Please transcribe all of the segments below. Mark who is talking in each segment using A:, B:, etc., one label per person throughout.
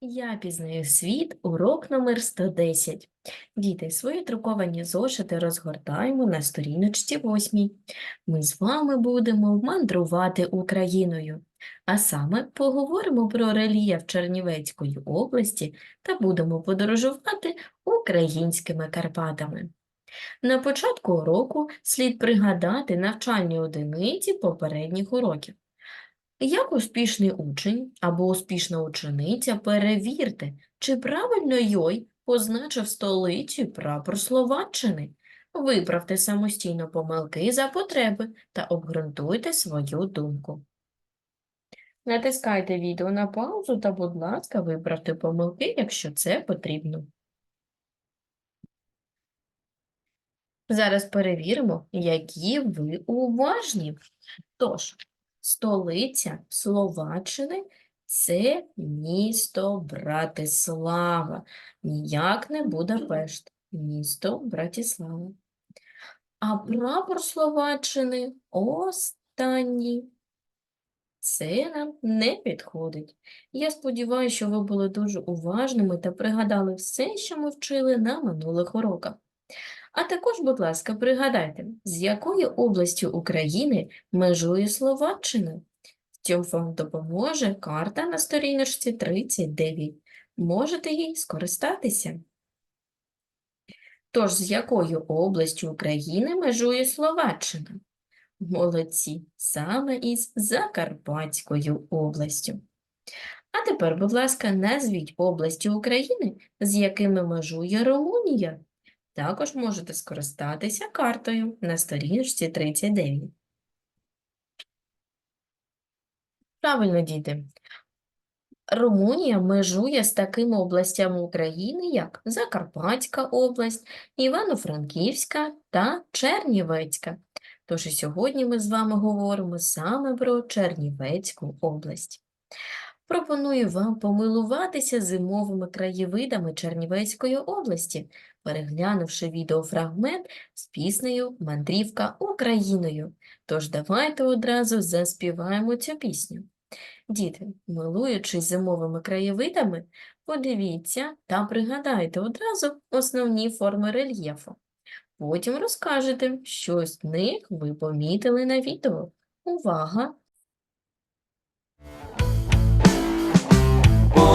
A: Я пізнаю світ, урок номер 110. Діти, свої друковані зошити розгортаємо на сторіночці 8. Ми з вами будемо мандрувати Україною, а саме поговоримо про рельєф Чернівецької області та будемо подорожувати українськими Карпатами. На початку уроку слід пригадати навчальні одиниці попередніх уроків. Як успішний учень або успішна учениця, перевірте, чи правильно Йой позначив столицю прапор Словаччини. Виправте самостійно помилки за потреби та обґрунтуйте свою думку. Натискайте відео на паузу та, будь ласка, виправте помилки, якщо це потрібно. Зараз перевіримо, які ви уважні. Тож, Столиця Словаччини – це місто Братислава. Ніяк не Будапешт, місто Братислава. А прапор Словаччини останній. Це нам не підходить. Я сподіваюся, що ви були дуже уважними та пригадали все, що ми вчили на минулих уроках. А також, будь ласка, пригадайте, з якою областю України межує Словаччина? В цьому вам допоможе карта на сторіночці 39. Можете їй скористатися. Тож, з якою областю України межує Словаччина? Молодці, саме із Закарпатською областю. А тепер, будь ласка, назвіть області України, з якими межує Румунія. Також можете скористатися картою на сторіночці 39. Правильно, діти. Румунія межує з такими областями України, як Закарпатська область, Івано-Франківська та Чернівецька. Тож і сьогодні ми з вами говоримо саме про Чернівецьку область. Пропоную вам помилуватися зимовими краєвидами Чернівецької області, переглянувши відеофрагмент з піснею «Мандрівка Україною». Тож давайте одразу заспіваємо цю пісню. Діти, милуючись зимовими краєвидами, подивіться та пригадайте одразу основні форми рельєфу. Потім розкажете, що з них ви помітили на відео. Увага!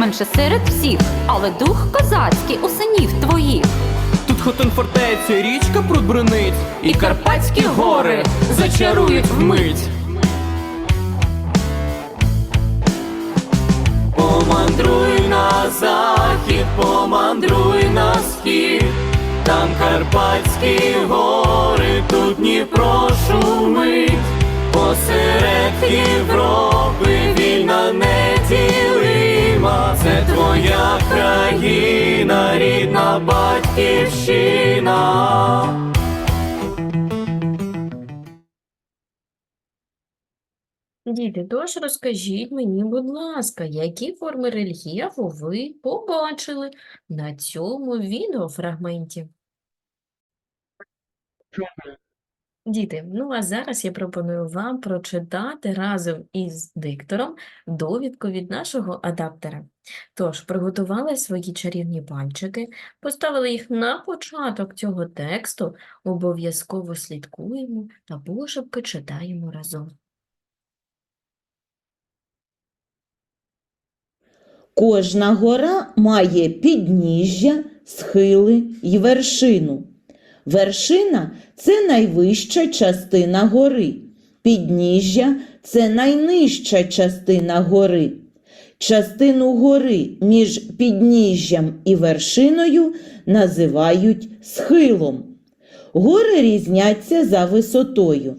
B: Менше серед всіх, але дух козацький у синів твоїх.
C: Тут хотин фортеця, річка прудбринить, і Карпатські гори зачарують вмить. Помандруй на захід, помандруй на схід, там Карпатські гори, тут Дніпро шумить, посеред Європи вільна неділима, це твоя країна, рідна батьківщина.
A: Діти, тож розкажіть мені, будь ласка, які форми рельєфу ви побачили на цьому відеофрагменті? Діти, ну а зараз я пропоную вам прочитати разом із диктором довідку від нашого адаптера. Тож, приготували свої чарівні пальчики, поставили їх на початок цього тексту, обов'язково слідкуємо та пошепки читаємо разом.
D: Кожна гора має підніжжя, схили й вершину. Вершина це найвища частина гори. Підніжжя це найнижча частина гори. Частину гори між підніжжям і вершиною називають схилом. Гори різняться за висотою.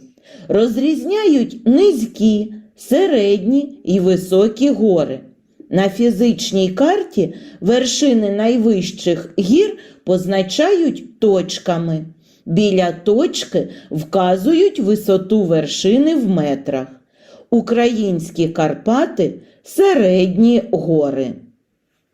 D: Розрізняють низькі, середні і високі гори. На фізичній карті вершини найвищих гір позначають точками. Біля точки вказують висоту вершини в метрах. Українські Карпати середні гори.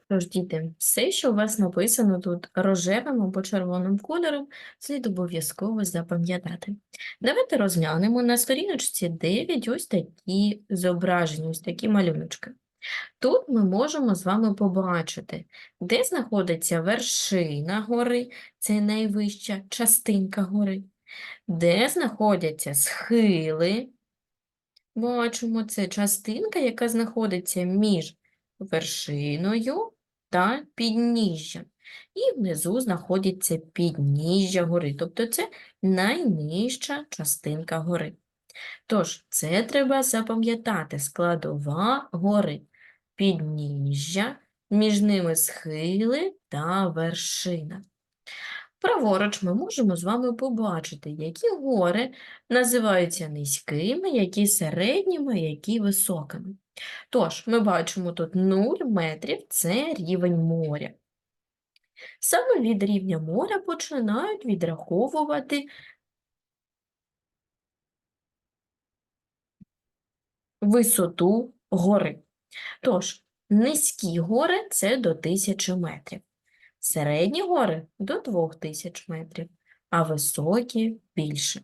A: Тож, діти, все, що у вас написано тут рожевим або червоним кольором, слід обов'язково запам'ятати. Давайте розглянемо на сторіночці 9 ось такі зображення, ось такі малюночки. Тут ми можемо з вами побачити, де знаходиться вершина гори, це найвища частинка гори, де знаходяться схили. Бачимо, це частинка, яка знаходиться між вершиною та підніжжям. І внизу знаходиться підніжжя гори, тобто це найнижча частинка гори. Тож, це треба запам'ятати складова гори, підніжжя, між ними схили та вершина. Праворуч ми можемо з вами побачити, які гори називаються низькими, які середніми, які високими. Тож, ми бачимо тут 0 метрів – це рівень моря. Саме від рівня моря починають відраховувати висоту гори. Тож, низькі гори – це до 1000 метрів, середні гори – до 2000 метрів, а високі – більше.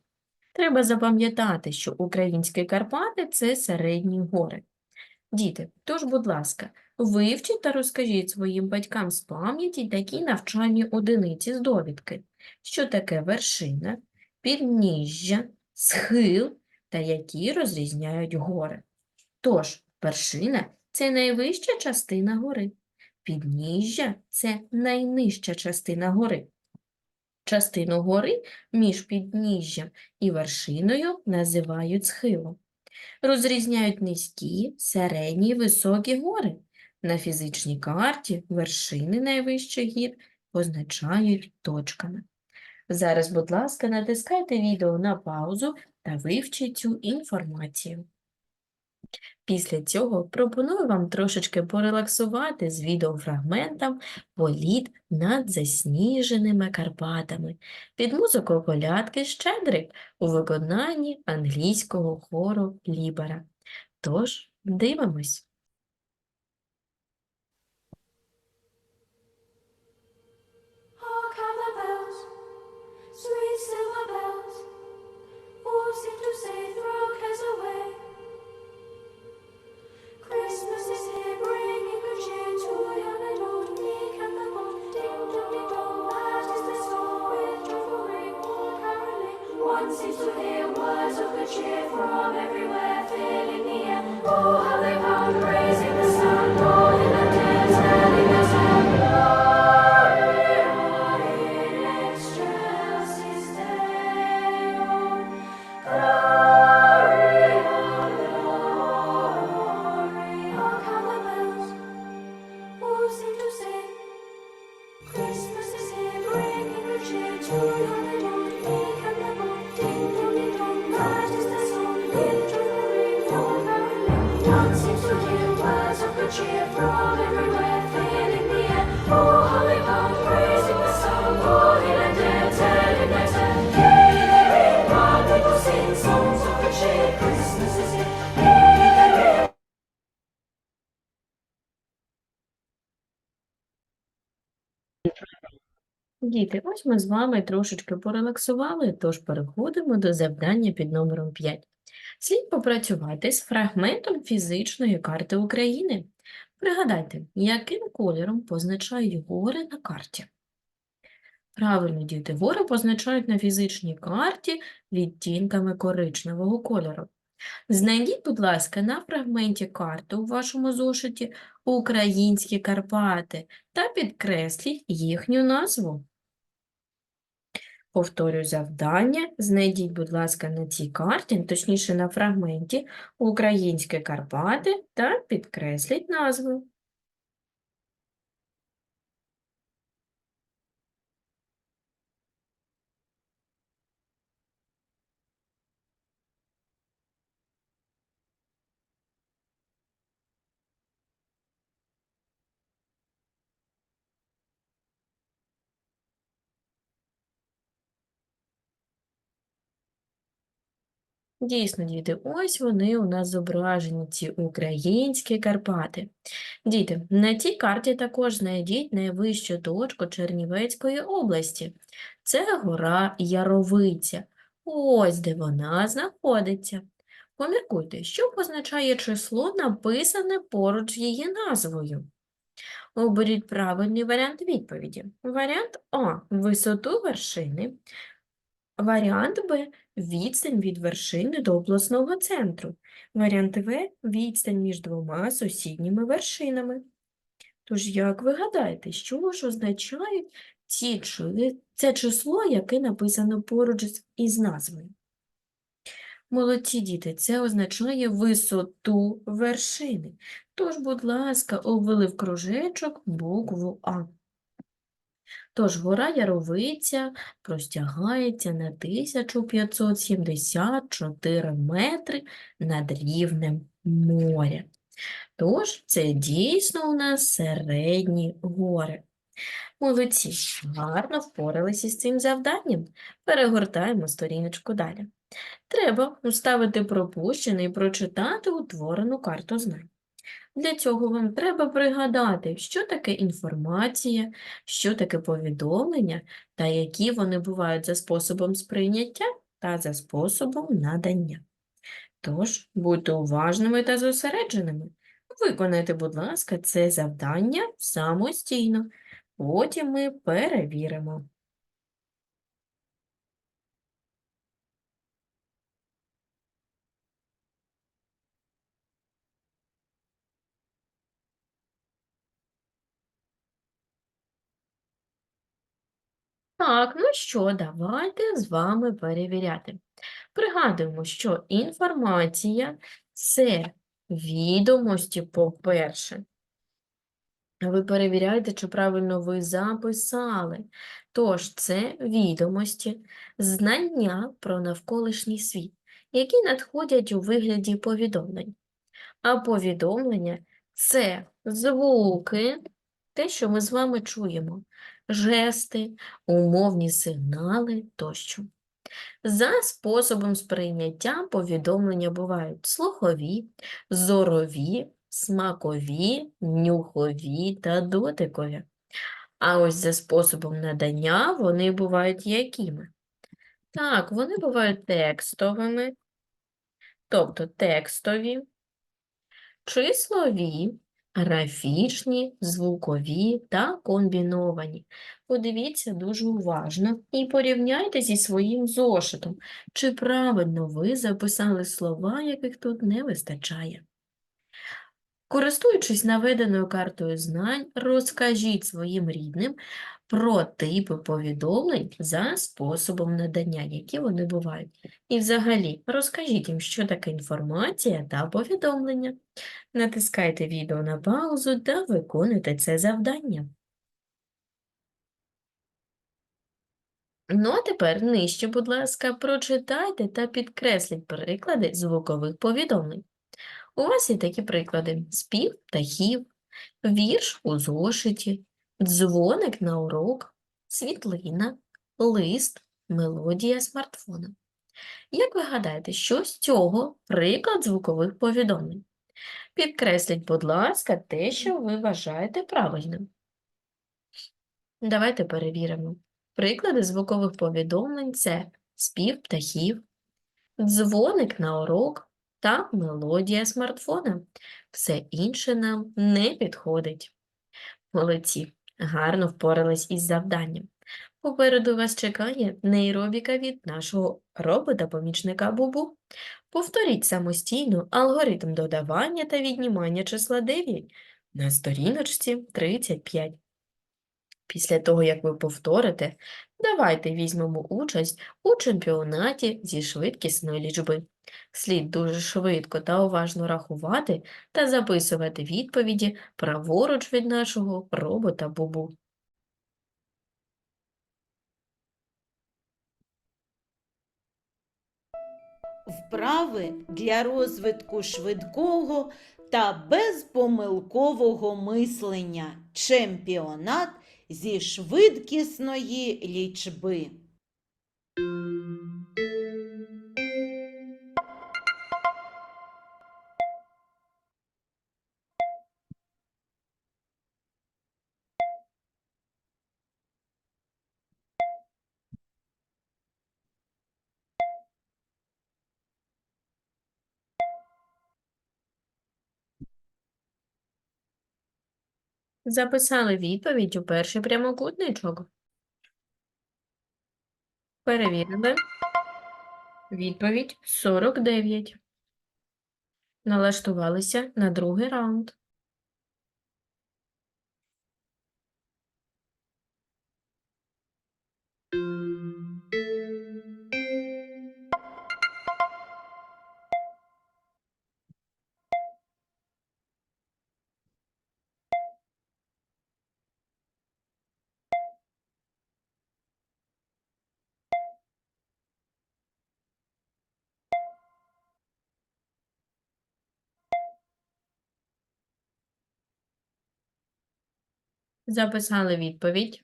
A: Треба запам'ятати, що українські Карпати – це середні гори. Діти, тож, будь ласка, вивчіть та розкажіть своїм батькам з пам'яті такі навчальні одиниці з довідки, що таке вершина, підніжжя, схил та які розрізняють гори. Тож, вершина – це найвища частина гори, підніжжя – це найнижча частина гори. Частину гори між підніжжям і вершиною називають схилом. Розрізняють низькі, середні високі гори. На фізичній карті вершини найвищих гір позначають точками. Зараз, будь ласка, натискайте відео на паузу та вивчіть цю інформацію. Після цього пропоную вам трошечки порелаксувати з відеофрагментом «Політ над засніженими Карпатами» під музику колядки «Щедрик» у виконанні англійського хору Лібера. Тож, дивимось.
E: Sweet silver bells, all seem to say throw cares away. Seems to hear words of good cheer from everywhere, filling the air. Oh, how they pound,
A: Діти, ось ми з вами трошечки порелаксували, тож переходимо до завдання під номером 5. Слід попрацювати з фрагментом фізичної карти України. Пригадайте, яким кольором позначають гори на карті? Правильно, діти, гори позначають на фізичній карті відтінками коричневого кольору. Знайдіть, будь ласка, на фрагменті карти у вашому зошиті українські Карпати та підкресліть їхню назву. Повторюю завдання. Знайдіть, будь ласка, на цій карті, точніше на фрагменті, українські Карпати та підкресліть назву. Дійсно, діти, ось вони у нас зображені, ці українські Карпати. Діти, на тій карті також знайдіть найвищу точку Чернівецької області. Це гора Яровиця. Ось де вона знаходиться. Поміркуйте, що позначає число, написане поруч її назвою. Оберіть правильний варіант відповіді. Варіант А – висоту вершини. Варіант Б – відстань від вершини до обласного центру. Варіант В – відстань між двома сусідніми вершинами. Тож, як ви гадаєте, що ж означають ці, це число, яке написано поруч із назвою? Молодці діти, це означає висоту вершини. Тож, будь ласка, обвели в кружечок букву А. Тож гора Яровиця простягається на 1574 метри над рівнем моря. Тож це дійсно у нас середні гори. Молодці, гарно впоралися з цим завданням. Перегортаємо сторіночку далі. Треба уставити пропущене і прочитати утворену карту знань. Для цього вам треба пригадати, що таке інформація, що таке повідомлення та які вони бувають за способом сприйняття та за способом надання. Тож, будьте уважними та зосередженими. Виконайте, будь ласка, це завдання самостійно. Потім ми перевіримо. Так, ну що, давайте з вами перевіряти. Пригадуємо, що інформація – це відомості, по-перше. Ви перевіряєте, чи правильно ви записали. Тож, це відомості, знання про навколишній світ, які надходять у вигляді повідомлень. А повідомлення – це звуки, те, що ми з вами чуємо, жести, умовні сигнали тощо. За способом сприйняття повідомлення бувають слухові, зорові, смакові, нюхові та дотикові. А ось за способом надання вони бувають якими? Так, вони бувають текстовими, тобто текстові, числові, графічні, звукові та комбіновані. Подивіться дуже уважно і порівняйте зі своїм зошитом, чи правильно ви записали слова, яких тут не вистачає. Користуючись наведеною картою знань, розкажіть своїм рідним про типи повідомлень за способом надання, які вони бувають. І взагалі розкажіть їм, що таке інформація та повідомлення. Натискайте відео на паузу та виконуйте це завдання. Ну, а тепер нижче, будь ласка, прочитайте та підкресліть приклади звукових повідомлень. У вас є такі приклади: спів птахів, вірш у зошиті, дзвоник на урок, світлина, лист, мелодія смартфона. Як ви гадаєте, що з цього приклад звукових повідомлень? Підкресліть, будь ласка, те, що ви вважаєте правильним. Давайте перевіримо. Приклади звукових повідомлень – це спів птахів, дзвоник на урок та мелодія смартфона. Все інше нам не підходить. Молодці, гарно впорались із завданням. Попереду вас чекає нейробіка від нашого робота-помічника Бубу. Повторіть самостійно алгоритм додавання та віднімання числа 9 на сторіночці 35. Після того, як ви повторите, давайте візьмемо участь у чемпіонаті зі швидкісної лічби. Слід дуже швидко та уважно рахувати та записувати відповіді праворуч від нашого робота Бубу.
D: Вправи для розвитку швидкого та безпомилкового мислення. Чемпіонат зі швидкісної лічби.
A: Записали відповідь у перший прямокутничок. Перевірили. Відповідь 49. Налаштувалися на другий раунд. Записали відповідь.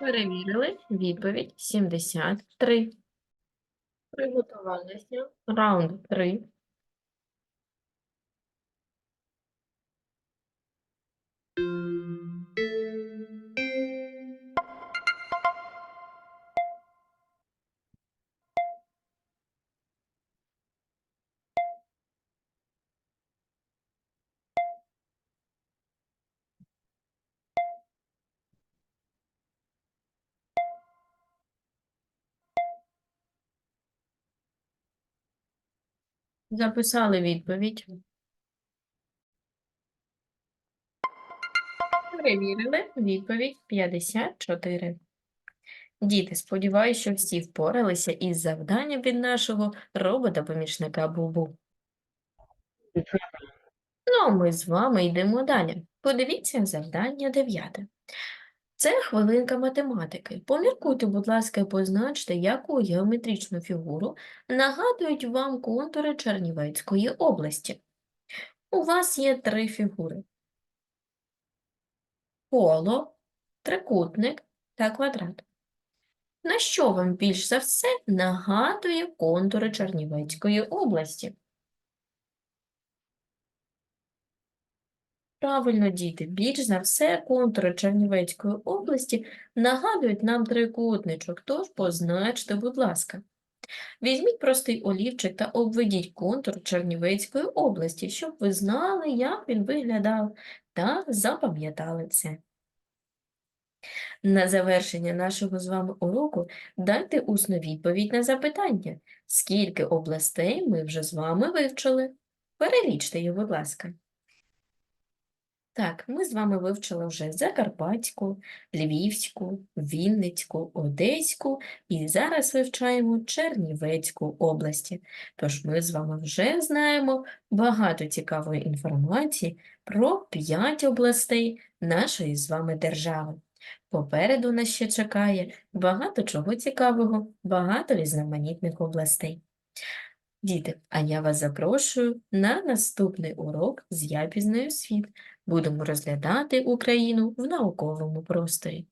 A: Перевірили. Відповідь 73. Приготувалися. Раунд 3. Записали відповідь. Перевірили. Відповідь 54. Діти, сподіваюся, що всі впоралися із завданням від нашого робота-помічника Бубу. Ну, а ми з вами йдемо далі. Подивіться завдання 9. Це хвилинка математики. Поміркуйте, будь ласка, і позначте, яку геометричну фігуру нагадують вам контури Чернівецької області. У вас є три фігури. Коло, трикутник та квадрат. На що вам більш за все нагадує контури Чернівецької області? Правильно, діти, більш за все контури Чернівецької області нагадують нам трикутничок, тож позначте, будь ласка. Візьміть простий олівчик та обведіть контур Чернівецької області, щоб ви знали, як він виглядав, та запам'ятали це. На завершення нашого з вами уроку дайте усну відповідь на запитання, скільки областей ми вже з вами вивчили. Перелічте їх, будь ласка. Так, ми з вами вивчили вже Закарпатську, Львівську, Вінницьку, Одеську і зараз вивчаємо Чернівецьку області. Тож ми з вами вже знаємо багато цікавої інформації про 5 областей нашої з вами держави. Попереду нас ще чекає багато чого цікавого, багато різноманітних областей. Діти, а я вас запрошую на наступний урок з «Я пізнаю світ». Будемо розглядати Україну в науковому просторі.